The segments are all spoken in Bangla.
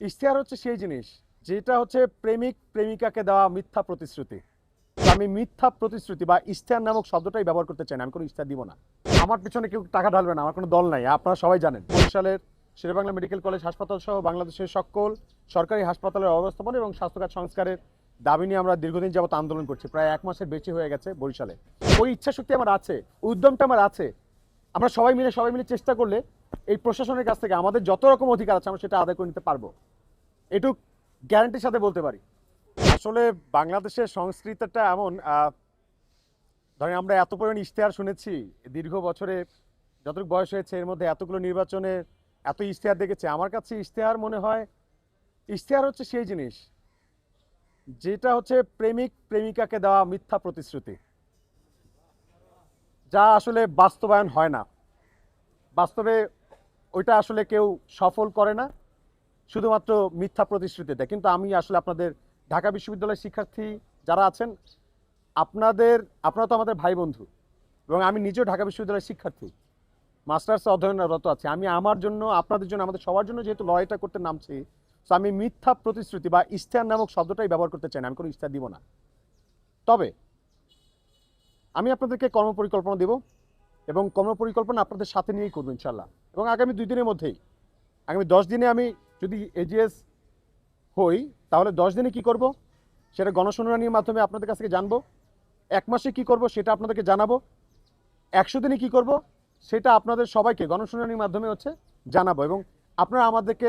ইশতেহার হচ্ছে সেই জিনিস, যেটা হচ্ছে প্রেমিক প্রেমিকাকে দেওয়া মিথ্যা প্রতিশ্রুতি। আমি মিথ্যা প্রতিশ্রুতি বা ইশতেহার নামক শব্দটাই ব্যবহার করতে চাই না, আমি কোনো ইশতেহার দিব না। আমার পিছনে কেউ টাকা ঢালবে না, আমার কোনো দল নাই, আপনারা সবাই জানেন। বরিশালের শেরেবাংলা মেডিকেল কলেজ হাসপাতাল সহ বাংলাদেশের সকল সরকারি হাসপাতালের অবস্থাপনা এবং স্বাস্থ্যখাত সংস্কারের দাবি নিয়ে আমরা দীর্ঘদিন যাবত আন্দোলন করছি, প্রায় এক মাসের বেশি হয়ে গেছে বরিশালে। ওই ইচ্ছা শক্তি আমার আছে, উদ্যমটা আমার আছে। আমরা সবাই মিলে সবাই মিলে চেষ্টা করলে এই প্রশাসনের কাছ থেকে আমাদের যত রকম অধিকার আছে, আমরা সেটা আদায় করে নিতে পারব। এটুক গ্যারান্টির সাথে বলতে পারি। আসলে বাংলাদেশের সংস্কৃতিটা এমন ধরেন আমরা এত পরিমাণ ইশতেহার শুনেছি, দীর্ঘ বছরে যতটুকু বয়স হয়েছে, এর মধ্যে এতগুলো নির্বাচনে এত ইশতেহার দেখেছে। আমার কাছে ইশতেহার মনে হয়, ইশতেহার হচ্ছে সেই জিনিস, যেটা হচ্ছে প্রেমিক প্রেমিকাকে দেওয়া মিথ্যা প্রতিশ্রুতি। যা আসলে বাস্তবায়ন হয় না। বাস্তবে ওইটা আসলে কেউ সফল করে না। শুধুমাত্র মিথ্যা প্রতিশ্রুতি দেয়। কিন্তু আমি আসলে আপনাদের ঢাকা বিশ্ববিদ্যালয়ের শিক্ষার্থী যারা আছেন, আপনাদের, আপনারা তো আমাদের ভাই বন্ধু এবং আমি নিজেও ঢাকা বিশ্ববিদ্যালয়ের শিক্ষার্থী। মাস্টার্স অধ্যয়নরত আছি। আমি আমার জন্য, আপনাদের জন্য, আমাদের সবার জন্য যেহেতু লড়াইটা করতে নামছি, তো আমি মিথ্যা প্রতিশ্রুতি বা ইশতেহার নামক শব্দটাই ব্যবহার করতে চাই না। আমি কোনো ইশতেহার দিব না। তবে আমি আপনাদেরকে কর্মপরিকল্পনা দেব এবং কর্মপরিকল্পনা আপনাদের সাথে নিয়েই করব ইনশাল্লাহ এবং আগামী দুই দিনের মধ্যেই, আগামী দশ দিনে আমি যদি এজিএস হই, তাহলে দশ দিনে কি করব? সেটা গণশুনানির মাধ্যমে আপনাদের কাছ থেকে জানব। এক মাসে কি করব সেটা আপনাদেরকে জানাব। একশো দিনে কি করব সেটা আপনাদের সবাইকে গণশুনানির মাধ্যমে হচ্ছে জানাব এবং আপনারা আমাদেরকে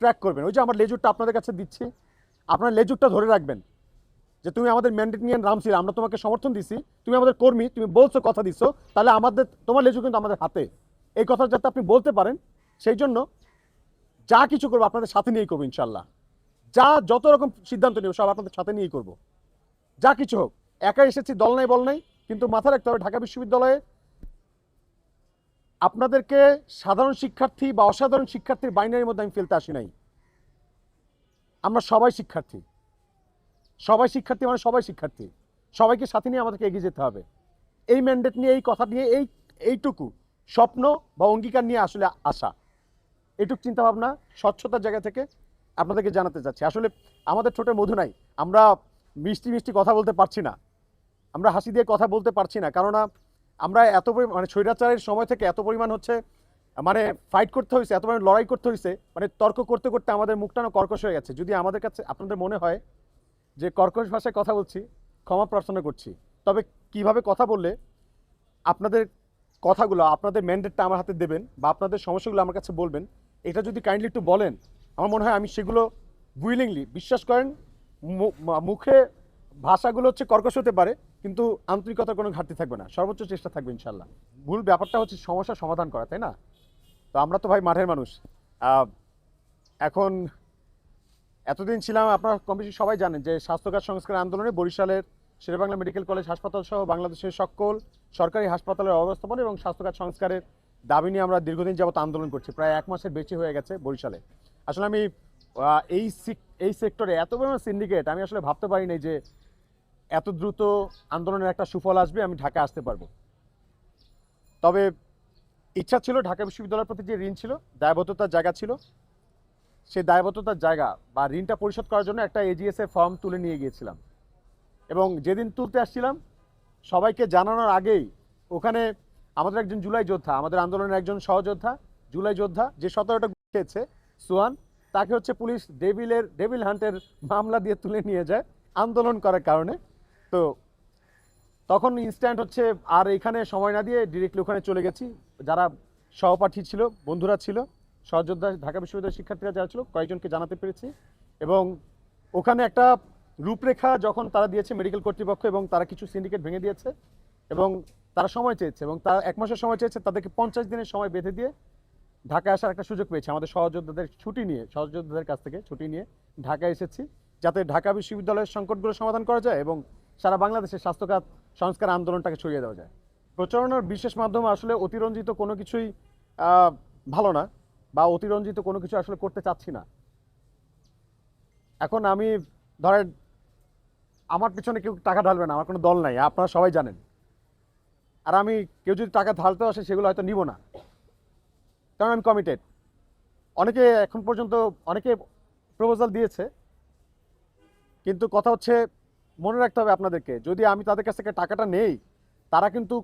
ট্র্যাক করবেন। ওই যে আমার লেজুরটা আপনাদের কাছে দিচ্ছি। আপনার লেজুরটা ধরে রাখবেন যে তুমি আমাদের ম্যান্ডেট নিয়ে রামছিল আমরা তোমাকে সমর্থন দিছি, তুমি আমাদের কর্মী, তুমি বলছো, কথা দিচ্ছ তাহলে আমাদের, তোমার লেজু কিন্তু আমাদের হাতে। এই কথা যাতে আপনি বলতে পারেন, সেই জন্য যা কিছু করব আপনাদের সাথে নিয়েই করব ইনশাল্লাহ যা যত রকম সিদ্ধান্ত নেব, সব আপনাদের সাথে নিয়েই করব। যা কিছু হোক, একা এসেছি, দল নাই, বল নাই, কিন্তু মাথা রাখতে হবে ঢাকা বিশ্ববিদ্যালয়ে আপনাদেরকে সাধারণ শিক্ষার্থী বা অসাধারণ শিক্ষার্থীর বাইনারির মধ্যে আমি ফেলতে আসি নাই। আমরা সবাই শিক্ষার্থী। সবাই শিক্ষার্থী মানে সবাই শিক্ষার্থী। সবাইকে সাথে নিয়ে আমাদেরকে এগিয়ে যেতে হবে। এই ম্যান্ডেট নিয়ে, এই কথা নিয়ে, এই, এইটুকু স্বপ্ন বা অঙ্গীকার নিয়ে আসলে আসা। এইটুক চিন্তাভাবনা স্বচ্ছতার জায়গা থেকে আপনাদেরকে জানাতে চাচ্ছি। আসলে আমাদের ঠোঁটে মধু নাই। আমরা মিষ্টি মিষ্টি কথা বলতে পারছি না। আমরা হাসি দিয়ে কথা বলতে পারছি না। কেননা আমরা এত মানে স্বৈরাচারের সময় থেকে এত পরিমাণ হচ্ছে মানে ফাইট করতে হয়েছে এত পরিমাণ লড়াই করতে হয়েছে মানে তর্ক করতে করতে আমাদের মুখটানো কর্কশ হয়ে গেছে। যদি আমাদের কাছে, আপনাদের মনে হয় যে কর্কশ ভাষায় কথা বলছি, ক্ষমা প্রার্থনা করছি। তবে কীভাবে কথা বললে আপনাদের কথাগুলো, আপনাদের ম্যান্ডেটটা আমার হাতে দেবেন বা আপনাদের সমস্যাগুলো আমার কাছে বলবেন এটা যদি কাইন্ডলি একটু বলেন, আমার মনে হয় আমি সেগুলো উইলিংলি বিশ্বাস করেন মুখে ভাষাগুলো হচ্ছে কর্কশ হতে পারে, কিন্তু আন্তরিকতার কোনো ঘাটতি থাকবে না। সর্বোচ্চ চেষ্টা থাকবে ইনশাল্লাহ মূল ব্যাপারটা হচ্ছে সমস্যা সমাধান করা, তাই না? তো আমরা তো ভাই মাঠের মানুষ। এখন এতদিন ছিলাম, আপনারা কম বেশি সবাই জানেন যে স্বাস্থ্যকার সংস্কার আন্দোলনে বরিশালের শেরেবাংলা মেডিকেল কলেজ হাসপাতাল সহ বাংলাদেশের সকল সরকারি হাসপাতালের অবস্থাপনা এবং স্বাস্থ্যখাত সংস্কারের দাবি নিয়ে আমরা দীর্ঘদিন যাবত আন্দোলন করছি, প্রায় এক মাসের বেশি হয়ে গেছে বরিশালে। আসলে আমি এই এই সেক্টরে এত পরিমাণ সিন্ডিকেট আমি আসলে ভাবতে পারি নাই যে এত দ্রুত আন্দোলনের একটা সুফল আসবে, আমি ঢাকা আসতে পারব। তবে ইচ্ছা ছিল ঢাকা বিশ্ববিদ্যালয়ের প্রতি যে ঋণ ছিল, দায়বদ্ধতার জায়গা ছিল, সেই দায়বদ্ধতার জায়গা বা ঋণটা পরিশোধ করার জন্য একটা এজিএস এর ফর্ম তুলে নিয়ে গিয়েছিলাম। এবং যেদিন তুলতে আসছিলাম, সবাইকে জানানোর আগেই ওখানে আমাদের একজন জুলাই যোদ্ধা, আমাদের আন্দোলনের একজন সহযোদ্ধা, জুলাই যোদ্ধা, যে সতেরোটা খেয়েছে সুয়ান তাকে হচ্ছে পুলিশ ডেভিলের, ডেভিল হান্টের মামলা দিয়ে তুলে নিয়ে যায়, আন্দোলন করার কারণে। তো তখন ইনস্ট্যান্ট হচ্ছে, আর এখানে সময় না দিয়ে ডিরেক্টলি ওখানে চলে গেছি। যারা সহপাঠী ছিল, বন্ধুরা ছিল, সহযোদ্ধা, ঢাকা বিশ্ববিদ্যালয়ের শিক্ষার্থীরা যারা ছিল, কয়েকজনকে জানাতে পেরেছি। এবং ওখানে একটা রূপরেখা যখন তারা দিয়েছে মেডিকেল কর্তৃপক্ষ এবং তারা কিছু সিন্ডিকেট ভেঙে দিয়েছে। এবং তারা সময় চেয়েছে এবং তারা এক মাসের সময় চেয়েছে তাদেরকে পঞ্চাশ দিনের সময় বেঁধে দিয়ে ঢাকায় আসার একটা সুযোগ পেয়েছে। আমাদের সহযোদ্ধাদের ছুটি নিয়ে, সহযোদ্ধাদের কাছ থেকে ছুটি নিয়ে ঢাকায় এসেছি যাতে ঢাকা বিশ্ববিদ্যালয়ের সংকটগুলো সমাধান করা যায় এবং সারা বাংলাদেশের স্বাস্থ্যখাত সংস্কার আন্দোলনটাকে ছড়িয়ে দেওয়া যায়। প্রচারণার বিশেষ মাধ্যম আসলে অতিরঞ্জিত কোনো কিছুই ভালো না বা অতিরঞ্জিত কোনো কিছু আসলে করতে চাচ্ছি না। এখন আমি ধরেন, আমার পিছনে কেউ টাকা ঢালবে না, আমার কোনো দল নাই, আপনারা সবাই জানেন। আর আমি কেউ যদি টাকা ঢালতে আসে, সেগুলো হয়তো নিব না। কারণ আমি কমিটেড অনেকে এখন পর্যন্ত অনেকে প্রপোজাল দিয়েছে, কিন্তু কথা হচ্ছে, মনে রাখতে হবে আপনাদেরকে, যদি আমি তাদের কাছ থেকে টাকাটা নেই, তারা কিন্তু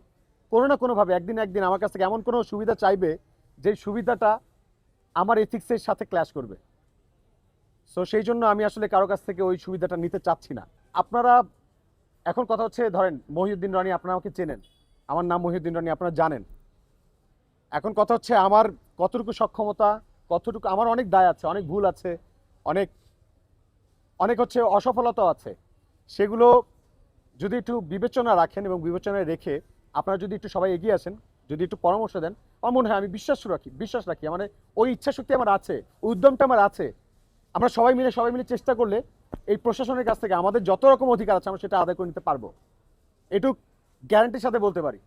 কোনো না কোনোভাবে, একদিন একদিন আমার কাছ থেকে এমন কোনো সুবিধা চাইবে যে সুবিধাটা আমার এথিক্সের সাথে ক্ল্যাশ করবে। সো সেই জন্য আমি আসলে কারও কাছ থেকে ওই সুবিধাটা নিতে চাচ্ছি না। আপনারা, এখন কথা হচ্ছে, ধরেন, মহিউদ্দিন রানী, আপনারা আমাকে চেনেন। আমার নাম মহিউদ্দিন রানী, আপনারা জানেন। এখন কথা হচ্ছে আমার কতটুকু সক্ষমতা, কতটুকু আমার অনেক দায় আছে, অনেক ভুল আছে, অনেক অনেক হচ্ছে অসফলতাও আছে। সেগুলো যদি একটু বিবেচনা রাখেন এবং বিবেচনায় রেখে আপনারা যদি একটু সবাই এগিয়ে আসেন, যদি একটু পরামর্শ দেন, আমার মনে হয় আমি বিশ্বাস রাখি বিশ্বাস রাখি মানে ওই ইচ্ছা শক্তি আমার আছে, উদ্যমটা আমার আছে। আমরা সবাই মিলে সবাই মিলে চেষ্টা করলে এই প্রশাসনের কাছ থেকে আমাদের যত রকম অধিকার আছে, আমরা সেটা আদায় করে নিতে পারব। এটুক গ্যারান্টির সাথে বলতে পারি।